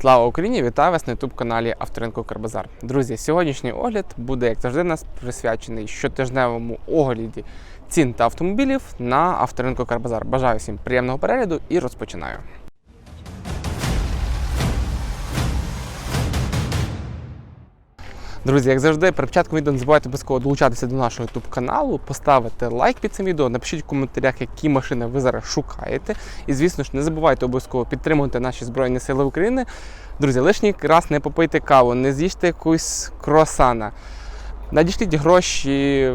Слава Україні! Вітаю вас на youtube каналі Авторинку Карбазар. Друзі, сьогоднішній огляд буде, як завжди, нас присвячений щотижневому огляді цін та автомобілів на авторинку Карбазар. Бажаю всім приємного перегляду і розпочинаю. Друзі, як завжди, перед початком відео не забувайте обов'язково долучатися до нашого YouTube каналу, поставити лайк під цим відео, напишіть в коментарях, які машини ви зараз шукаєте. І, звісно ж, не забувайте обов'язково підтримувати наші Збройні Сили України. Друзі, лишній раз не попийте каву, не з'їжте якусь круасана. Надішліть гроші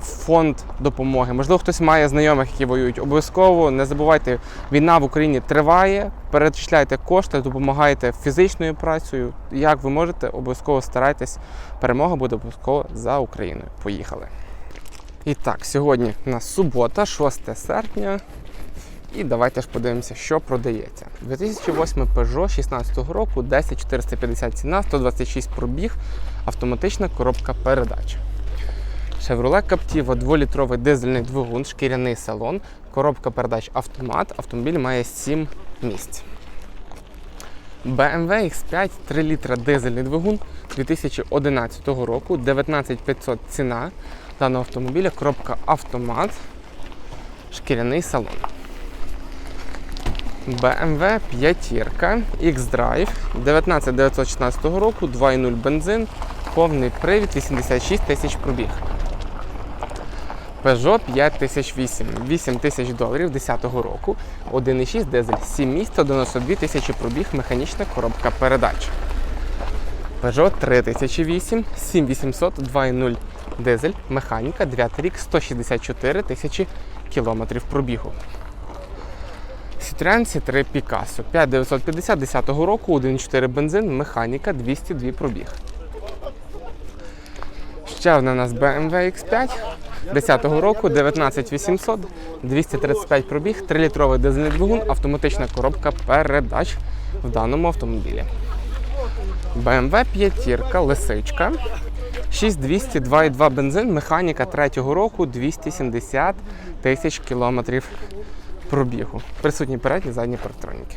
фонд допомоги. Можливо, хтось має знайомих, які воюють. Обов'язково не забувайте, війна в Україні триває. Перечисляйте кошти, допомагайте фізичною працею. Як ви можете, обов'язково старайтесь. Перемога буде обов'язково за Україною. Поїхали. І так, сьогодні у нас субота, 6 серпня. І давайте ж подивимося, що продається. 2008 Peugeot 16 року, 10450 ціна, 126 пробіг, автоматична коробка передач. Chevrolet Captiva 2-літровий дизельний двигун, шкіряний салон, коробка передач автомат, автомобіль має 7 місць. BMW X5 3 літра дизельний двигун 2011 року, 19500 ціна даного автомобіля, коробка автомат, шкіряний салон. BMW 5 X-Drive 19916 року, 2.0 бензин, повний привід, 86 тисяч пробіг. Peugeot 5008, 8 тисяч доларів 10 року, 1.6 дизель, 7 місць, 92 тисячі пробіг, механічна коробка передач. Peugeot 3008, 7800, 2.0 дизель, механіка, 9 рік, 164 тисячі кілометрів пробігу. Citroen C3 Picasso. 5950 10 року, 1.4 бензин, механіка, 202 пробіг. Ще одна у нас BMW X5 10 року, 19800, 235 пробіг, 3-літровий дизельний двигун, автоматична коробка передач в даному автомобілі. BMW 5 лисичка, 6200, 2,2 бензин, механіка 3 року, 270 тисяч кілометрів пробігу. Присутні передні задні парктроніки.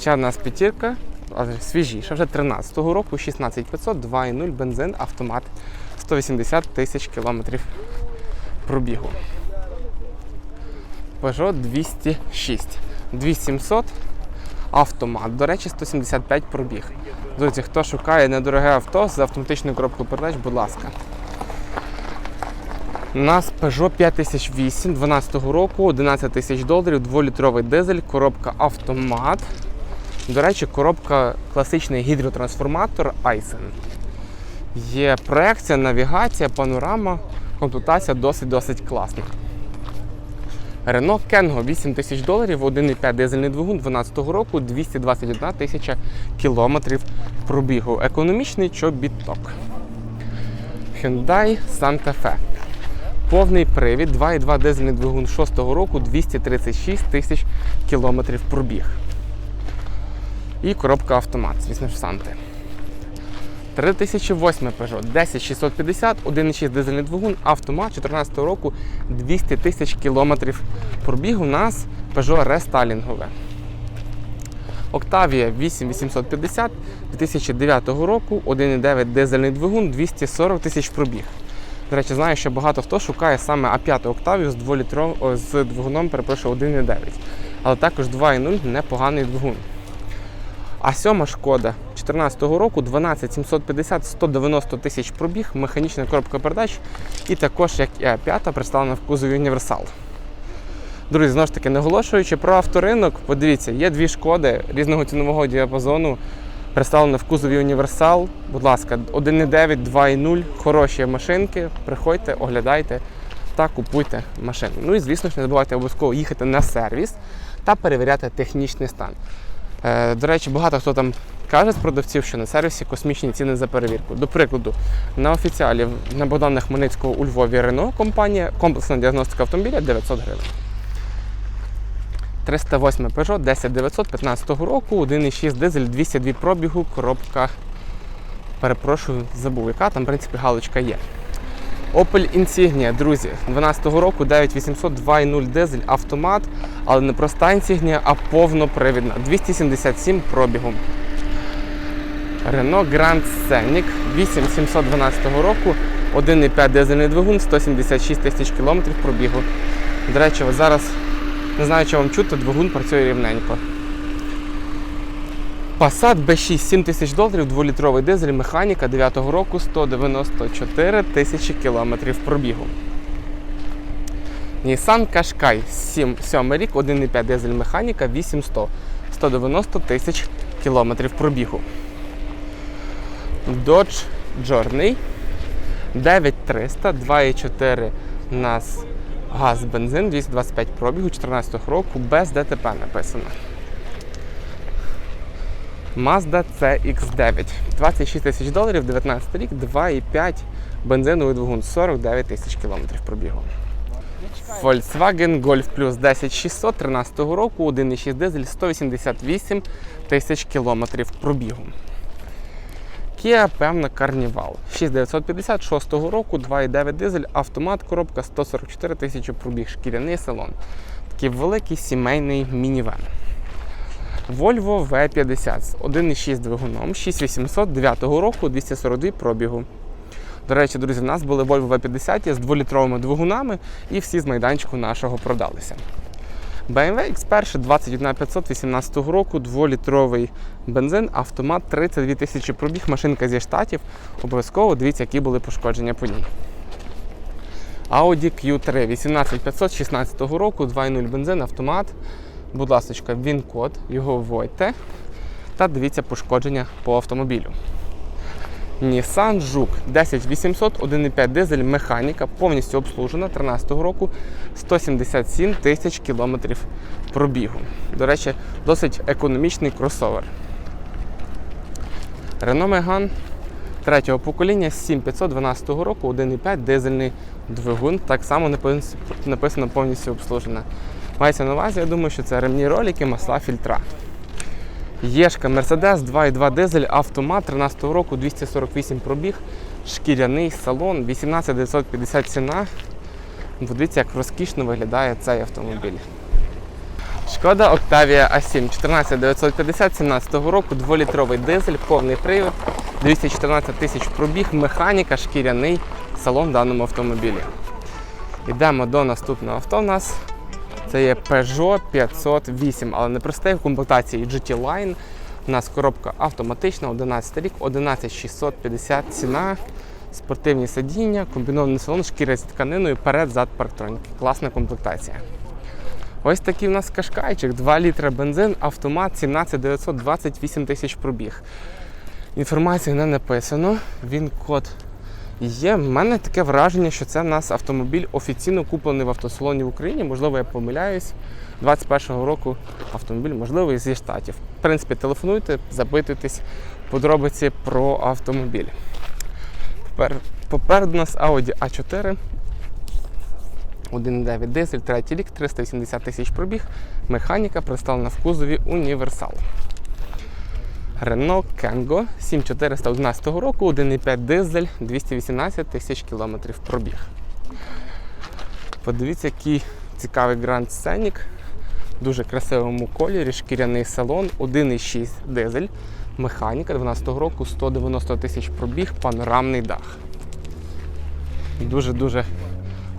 Ще одна з п'ятірка, свіжіша, вже 13-го року, 16500, 2,0 бензин, автомат, 180 тисяч кілометрів пробігу. Peugeot 206, 2700, автомат. До речі, 175 пробіг. Друзі, хто шукає недороге авто з автоматичною коробкою передач, будь ласка. У нас Peugeot 5008 12 року, 11 тисяч доларів, 2-літровий дизель, коробка автомат. До речі, коробка класичний гідротрансформатор Aizen. Є проекція, навігація, панорама, комплектація досить-досить класна. Renault Kengo 8 тисяч доларів, 1,5 дизельний двигун 12 року, 221 тисяча кілометрів пробігу. Економічний чобіток. Hyundai Santa Fe. Повний привід, 2,2 дизельний двигун 6-го року, 236 тисяч кілометрів пробіг. І коробка автомат, звісно ж, Санти. 3008 Peugeot 10650, 1,6 дизельний двигун, автомат 14 року, 200 тисяч кілометрів пробігу. У нас Peugeot рестайлінгове. Octavia 8850 2009 року, 1,9 дизельний двигун, 240 тисяч пробіг. До речі, знаю, що багато хто шукає саме А5 Octavia з 2 літров... з двигуном, перепрошую, 1,9. Але також 2,0 непоганий двигун. А сьома шкода 2014 року 12750 190 тисяч пробіг, механічна коробка передач і також, як і А5, представлена в кузові універсал. Друзі, знову ж таки, наголошуючи про авторинок, подивіться, є дві шкоди різного цінового діапазону, представлені в кузові універсал. Будь ласка, 1,9, 2,0, хороші машинки. Приходьте, оглядайте та купуйте машини. Ну і звісно ж, не забувайте обов'язково їхати на сервіс та перевіряти технічний стан. Е, До речі, багато хто там каже з продавців, що на сервісі космічні ціни за перевірку. До прикладу, на офіціалі на Богдана Хмельницького у Львові Рено компанія комплексна діагностика автомобіля 900 гривень. 308 Peugeot 10900 15 року, 1,6 дизель, 202 пробігу, коробка. Перепрошую, забув, яка там, в принципі, галочка є. Opel Insignia, друзі, 12-го року 9800 2.0 дизель автомат, але не проста Insignia, а повнопривідна. 277 пробігу. Renault Grand Scenic 8712 року, 1,5 дизельний двигун, 176 тисяч кілометрів пробігу. До речі, зараз не знаю, чи вам чути, двигун працює рівненько. Passat B6 7 тисяч доларів, 2-літровий дизель, механіка 9-го року, 194 тисячі кілометрів пробігу. Nissan Qashqai 7, 7 рік, 1,5 дизель механіка, 8100, 190 тисяч кілометрів пробігу. Dodge Journey 9300, 2,4 у нас газ бензин, 225 пробігу 2014 року, без ДТП написано. Mazda CX9. 26 тисяч доларів, 19 рік, 2,5 бензиновий двигун, 49 тисяч кілометрів пробігу. Volkswagen Golf Plus 10600 13 року, 1,6 дизель, 188 тисяч кілометрів пробігу. Kia певна Carnival 6956 року, 2,9 дизель, автомат, коробка 144 тисячі пробіг, шкіряний салон. Такий великий сімейний мінівен. Volvo V50 з 1,6 двигуном, 6800 9 року, 242 пробігу. До речі, друзі, в нас були Volvo V50 з 2-літровими двигунами і всі з майданчику нашого продалися. BMW X1 21500 18 року, 2-літровий бензин, автомат 32 тисячі пробіг, машинка зі штатів. Обов'язково дивіться, які були пошкодження по ній. Audi Q3 18500 16 року, 2.0 бензин, автомат. Будь ласка, він код, його вводьте та дивіться пошкодження по автомобілю. Nissan Juke 10800, 1,5 дизель, механіка, повністю обслужена 13 року, 177 тисяч кілометрів пробігу. До речі, досить економічний кросовер. Renault Megane третього покоління 7512 року, 1,5 дизельний двигун, так само написано повністю обслужена. Мається на увазі, я думаю, що це ремні ролики, масла, фільтра. Єшка Mercedes 2.2 дизель, автомат 13 року, 248 пробіг, шкіряний салон, 18950 ціна. Подивіться, як розкішно виглядає цей автомобіль. Шкода Octavia A7 14950 17 року, 2-літровий дизель, повний привід, 214 тисяч пробіг, механіка, шкіряний салон в даному автомобілі. Йдемо до наступного авто у нас. Це є Peugeot 508, але не простий в комплектації GT Line. У нас коробка автоматична, 11 рік, 11650 ціна, спортивні сидіння, комбінований салон, шкіра з тканиною, перед-зад парктроніки. Класна комплектація. Ось такий у нас кашкайчик, 2 літра бензин, автомат 17928 тисяч пробіг. Інформації не написано, він код є. В мене таке враження, що це в нас автомобіль офіційно куплений в автосалоні в Україні. Можливо, я помиляюсь. 21-го року автомобіль, можливо, і зі штатів. В принципі, телефонуйте, запитуйтесь подробиці про автомобіль. Попер- Попереду нас Audi A4. 1,9 дизель, третій рік, 380 тисяч пробіг. Механіка представлена в кузові Універсал. Renault Kangoo 7411 року, 1,5 дизель, 218 тисяч кілометрів пробіг. Подивіться, який цікавий Grand Scenic. В дуже красивому кольорі, шкіряний салон, 1,6 дизель, механіка 12 року, 190 тисяч пробіг, панорамний дах. Дуже-дуже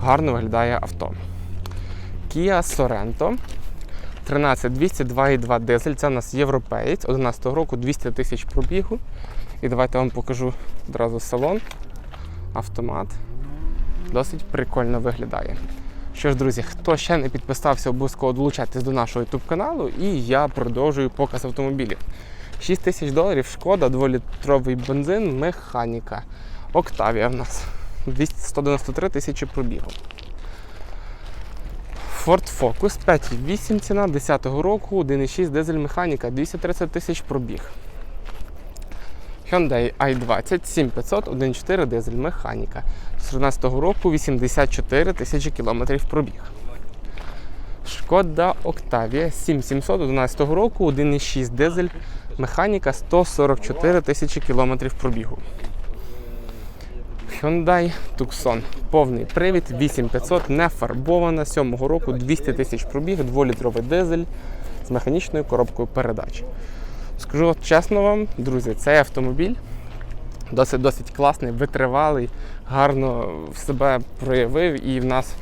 гарно виглядає авто. Kia Sorento 13200 2,2 дизель. Це у нас європеєць 11 року 200 тисяч пробігу. І давайте я вам покажу одразу салон. Автомат. Досить прикольно виглядає. Що ж, друзі, хто ще не підписався, обов'язково долучайтесь до нашого YouTube каналу і я продовжую показ автомобілів. 6 тисяч доларів, шкода, 2-літровий бензин, механіка. Октавія в нас. 200 193 тисячі пробігу. Ford Focus 5,8 ціна 10-го року, 1,6 дизель механіка, 230 тисяч пробіг. Hyundai i20 7500, 1,4 дизель механіка. З 13-го року 84 тисячі кілометрів пробіг. Шкода Octavia 7700 11 року, 1,6 дизель, механіка 144 тисячі кілометрів пробігу. Hyundai Tucson. Повний привід, 8500, не фарбована, 7-го року, 200 тисяч пробіг, 2-літровий дизель з механічною коробкою передач. Скажу чесно вам, друзі, цей автомобіль досить досить класний, витривалий, гарно в себе проявив. І в нас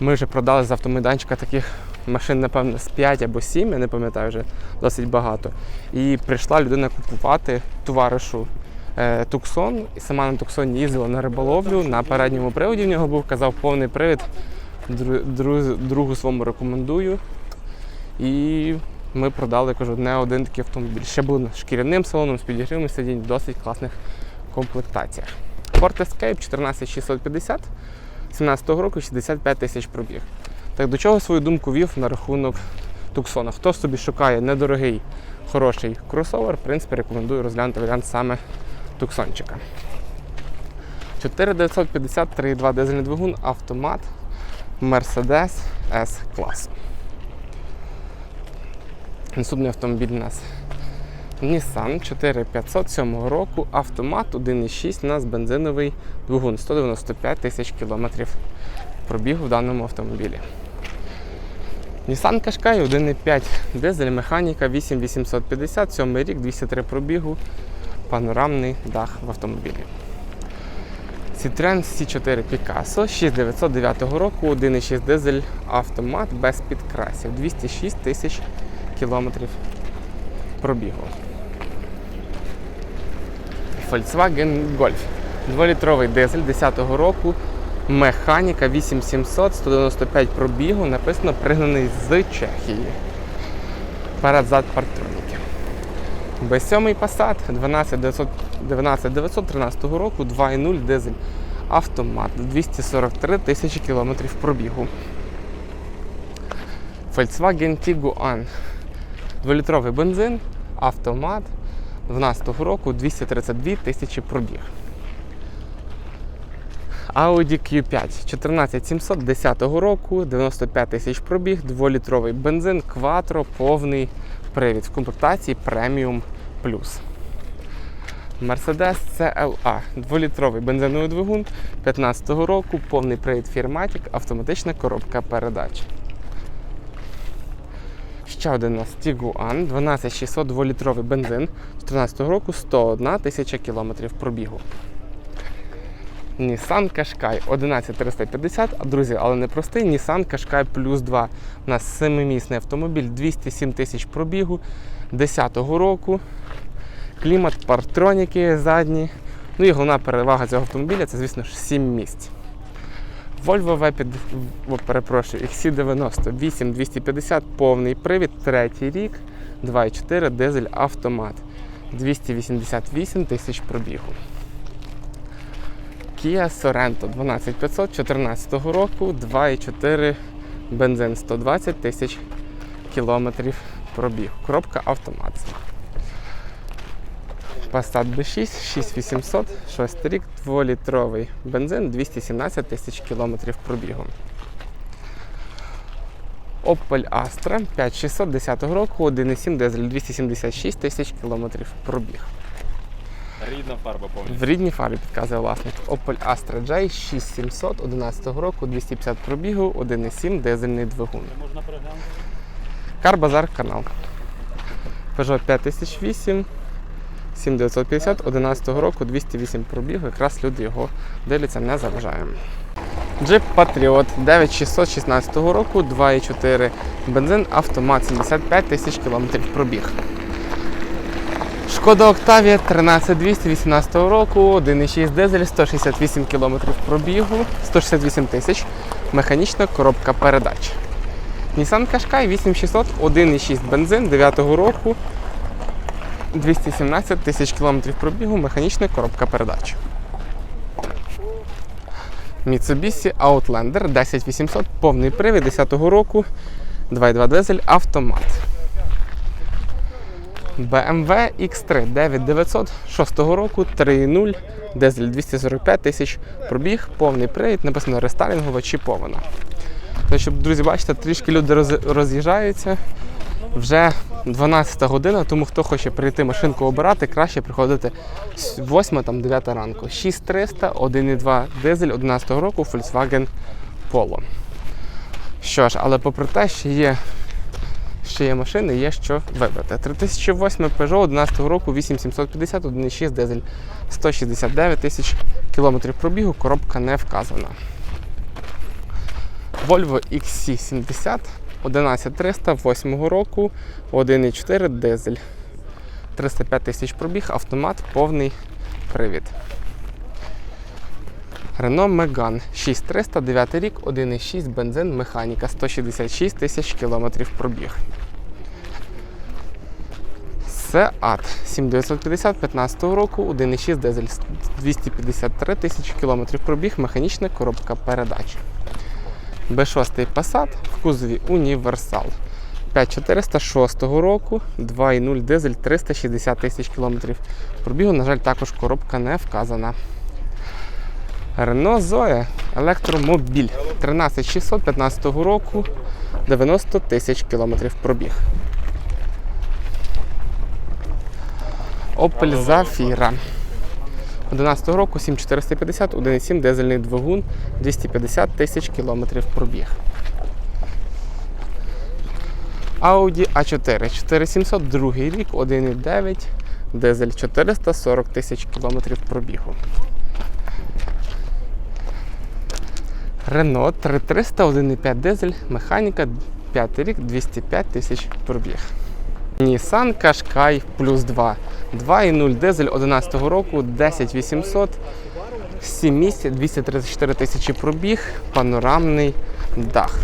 ми вже продали з автомайданчика таких машин, напевно, з 5 або 7, я не пам'ятаю вже досить багато. І прийшла людина купувати товаришу Туксон. І сама на Туксоні їздила на риболовлю. На передньому приводі в нього був, казав, повний привід. Дру- Другу своєму рекомендую. І ми продали, кажу, не один такий автомобіль. Ще був з шкіряним салоном, з підігрівним сидінь, в досить класних комплектаціях. Ford Escape 14650 17-го року 65 тисяч пробіг. Так до чого свою думку вів на рахунок Туксона? Хто собі шукає недорогий, хороший кросовер, в принципі, рекомендую розглянути варіант саме Туксончика. 4950 3.2 дизельний двигун, автомат Mercedes S класу. Наступний автомобіль у нас Nissan 4507 року, автомат 1.6 у нас бензиновий двигун 195 тисяч кілометрів пробігу в даному автомобілі. Nissan Qashqai 1.5 дизель, механіка 8850, 7 рік, 203 пробігу, панорамний дах в автомобілі. Citroen C4 Picasso 6909 року, 1.6 дизель автомат без підкрасів, 206 тисяч кілометрів пробігу. Volkswagen Golf. 2-літровий дизель 10-го року, механіка 8700, 195 пробігу, написано пригнаний з Чехії. Перед-зад партроніки. B7 Passat 12900 12913 року, 2.0 дизель автомат, 243 тисячі кілометрів пробігу. Volkswagen Tiguan 2-літровий бензин, автомат 12 року 232 тисячі пробіг. Audi Q5 14700 10 року 95 тисяч пробіг, 2-літровий бензин, Quattro, повний привід в комплектації Premium Plus. Mercedes CLA 2-літровий бензиновий двигун 15 року, повний привід Firmatic, автоматична коробка передач. Ще один у нас Tiguan 12600 2-літровий бензин 14 року 101 тисяча кілометрів пробігу. Nissan Qashqai 11350, а друзі, але не простий Nissan Qashqai Plus 2. У нас 7-місний автомобіль, 207 тисяч пробігу 10-го року. Клімат, партроніки задні. Ну і головна перевага цього автомобіля це, звісно ж, 7 місць. Volvo V5, перепрошую, XC90 8250, повний привід, третій рік, 2.4 дизель автомат. 288 тисяч пробігу. Kia Sorento 12500 14 року, 2.4 бензин 120 тисяч кілометрів пробіг. Коробка автомат. Passat B6 6800, 6 рік, 2-літровий бензин, 217 тисяч кілометрів пробігу. Opel Astra 5600 10 року, 1,7 дизель, 276 тисяч кілометрів пробіг. Рідна фарба повністю. В рідній фарбі підказує власник. Opel Astra J 6700 11 року, 250 пробігу, 1,7 дизельний двигун. Можна переглянути? Карбазар канал. Peugeot 5008 7950 11 року, 208 пробігу. Якраз люди його дивляться, не заважаємо. Jeep Patriot 9616 року, 2,4 бензин, автомат 75 тисяч кілометрів пробіг. Шкода Octavia 13218 року, 1,6 дизель, 168 км пробігу, 168 тисяч, механічна коробка передач. Nissan Qashqai 8600, 1,6 бензин 9 року, 217 тисяч кілометрів пробігу, механічна коробка передач. Mitsubishi Outlander 10800, повний привід 10-го року, 2,2 дизель, автомат. BMW X3 9900 6 року, 3.0, дизель 245 тисяч, пробіг, повний привід, написано рестайлінгова чіпована. Щоб, друзі, бачите, трішки люди роз'їжджаються Вже 12 година, тому хто хоче прийти машинку обирати, краще приходити 8-9 ранку. 6300, 1,2 дизель 11 року Volkswagen Polo. Що ж, але попри те, що є, ще є машини, є що вибрати. 3008 Peugeot 11 року 8750, 1,6 дизель 169 тисяч кілометрів пробігу, коробка не вказана. Volvo XC70 11300 8 року, 1,4 дизель. 305 тисяч пробіг, автомат, повний привід. Renault Megane 6300, 9 рік, 1,6 бензин, механіка, 166 тисяч кілометрів пробіг. Seat 7950 15 року, 1,6 дизель, 253 тисячі кілометрів пробіг, механічна коробка передач. B6 Passat в кузові Універсал. 5406 року, 2,0 дизель, 360 тисяч кілометрів пробігу. На жаль, також коробка не вказана. Renault Zoe електромобіль 13615 року, 90 тисяч кілометрів пробіг. Opel Zafira 11 року 7450, 1,7 дизельний двигун, 250 тисяч кілометрів пробіг. Audi A4 4700, другий рік, 1,9 дизель, 440 тисяч кілометрів пробігу. Renault 3300, 1,5 дизель, механіка, 5 рік, 205 тисяч пробіг. Nissan Qashqai Plus 2. 2,0 дизель 11 року, 10800, 7 місць, 234 тисячі пробіг, панорамний дах.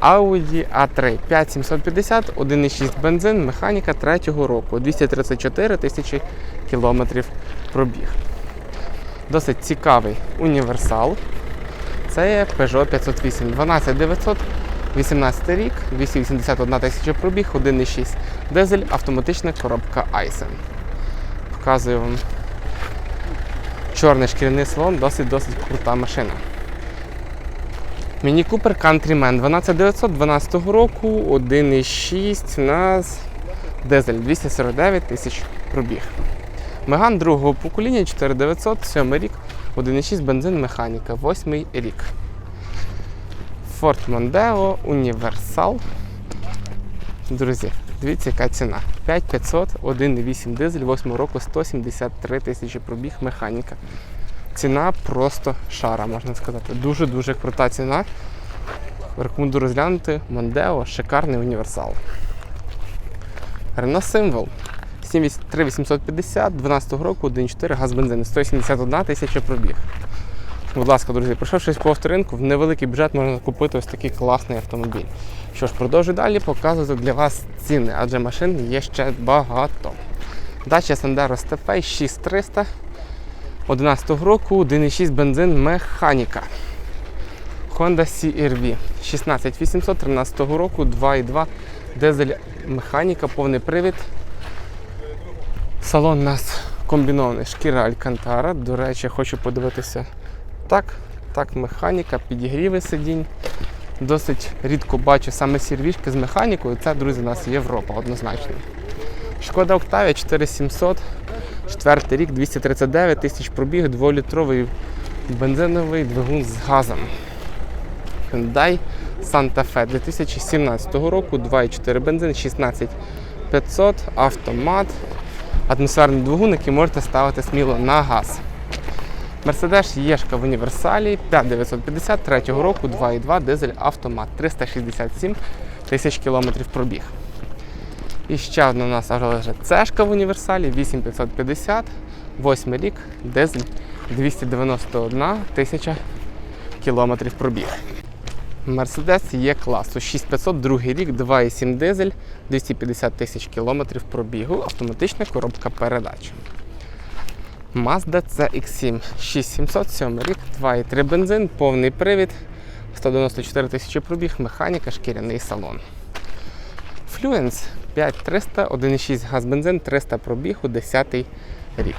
Audi A3 5750, 1,6 бензин, механіка 3 року, 234 тисячі кілометрів пробіг. Досить цікавий універсал. Це є Peugeot 508 12900, 18 рік, 281 тисяча пробіг, 1,6 дизель, автоматична коробка Aizen. Показую вам чорний шкіряний салон, досить-досить крута машина. Міні Купер Countryman 12900 12 року, 1,6 на дизель, 249 тисяч пробіг. Меган другого покоління 4900, 7 рік, 1,6 бензин механіка, 8 рік. Ford Mondeo Універсал. Друзі, дивіться, яка ціна. 5500, 1,8 дизель, 8 року, 173 тисячі пробіг, механіка. Ціна просто шара, можна сказати. Дуже-дуже крута ціна. Рекомендую розглянути Mondeo, шикарний універсал. Renault Symbol 3850, 12 року, 1,4 газ бензин, 171 тисяча пробіг. Будь ласка, друзі, пройшовшись по авторинку, в невеликий бюджет можна купити ось такий класний автомобіль. Що ж, продовжую далі показувати для вас ціни, адже машин є ще багато. Дача Sandero Stepway 6300 11 року, 1,6 бензин механіка. Honda CR-V 16800 13 року, 2,2 дизель механіка, повний привід. Салон у нас комбінований шкіра Алькантара. До речі, хочу подивитися. Так, так, механіка, підігріви сидінь. Досить рідко бачу саме сірвішки з механікою. Це, друзі, у нас Європа однозначно. Шкода Октавія 4700, четвертий рік, 239 тисяч пробіг, 2-літровий бензиновий двигун з газом. Hyundai Santa Fe 2017 року, 2,4 бензин, 16500, автомат, атмосферний двигун, який можете ставити сміло на газ. Мерседес Єшка в універсалі 5950 3 року, 2,2 дизель автомат, 367 тисяч кілометрів пробіг. І ще одна у нас лежить цешка в універсалі 8550, 8 рік, дизель 291 тисяча кілометрів пробіг. Мерседес є класу 6500, другий рік, 2,7 дизель, 250 тисяч кілометрів пробігу, автоматична коробка передач. Mazda CX7 6700, 7 рік, 2,3 бензин, повний привід, 194 тисячі пробіг, механіка, шкіряний салон. Fluence 5300, 1,6 газ бензин, 300 пробігу, 10 рік.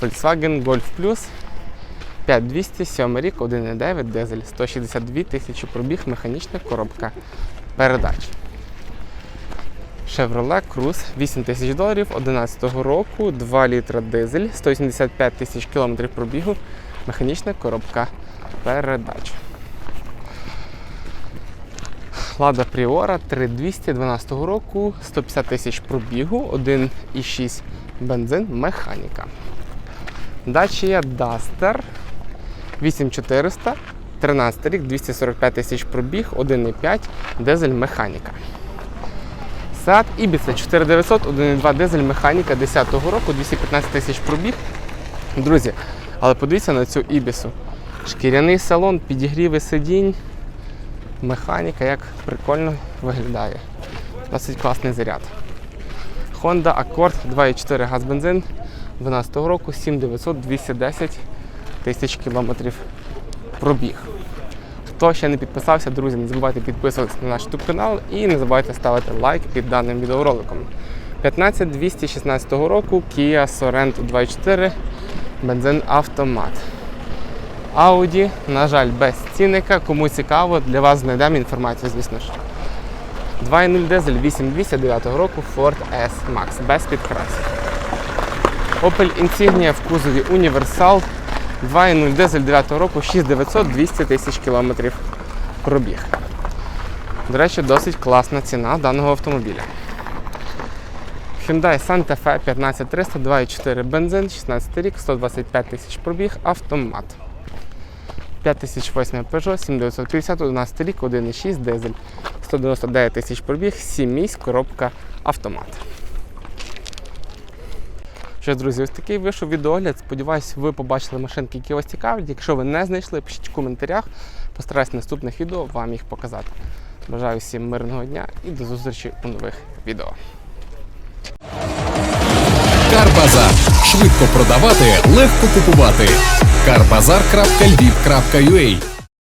Volkswagen Golf Plus 5200, 7 рік, 1,9 дизель, 162 тисячі пробіг, механічна коробка передач. Chevrolet Cruze 8 тисяч доларів 11 року, 2 літра дизель, 185 тисяч кілометрів пробігу, механічна коробка передач. Лада Priora 3200 12 року, 150 тисяч пробігу, 1,6 бензин, механіка. Dacia Duster 8400, 13 рік, 245 тисяч пробіг, 1,5 дизель механіка. Seat Ibiza 4900, 1,2 дизель механіка 10 року, 215 тисяч пробіг. Друзі, але подивіться на цю Ібісу. Шкіряний салон, підігріви сидінь, механіка, як прикольно виглядає. Досить класний заряд. Honda Accord 2,4 газ бензин 12 року, 7900, 210 тисяч кілометрів пробіг. Хто ще не підписався, друзі, не забувайте підписуватися на наш YouTube канал і не забувайте ставити лайк під даним відеороликом. 15216 року Kia Sorento 2.4 бензин автомат. Audi, на жаль, без цінника. Кому цікаво, для вас знайдемо інформацію, звісно ж. 2.0 дизель 8209 року Ford S Max без підкрасів. Opel Insignia в кузові Універсал 2.0 дизель 9 року 6900 200 тисяч кілометрів пробіг. До речі, досить класна ціна даного автомобіля. Hyundai Santa Fe 15300 2.4 бензин, 16 рік, 125 тисяч пробіг, автомат. 5008 Peugeot 7950, 11 рік, 1.6 дизель, 199 тисяч пробіг, 7 місць, коробка автомат. Що друзі, ось такий вийшов відеогляд. Сподіваюсь, ви побачили машинки, які вас цікавлять. Якщо ви не знайшли, пишіть в коментарях. Постараюсь в наступних відео вам їх показати. Бажаю всім мирного дня і до зустрічі у нових відео. Карбазар. Швидко продавати, легко купувати. Карбазар.львів.ua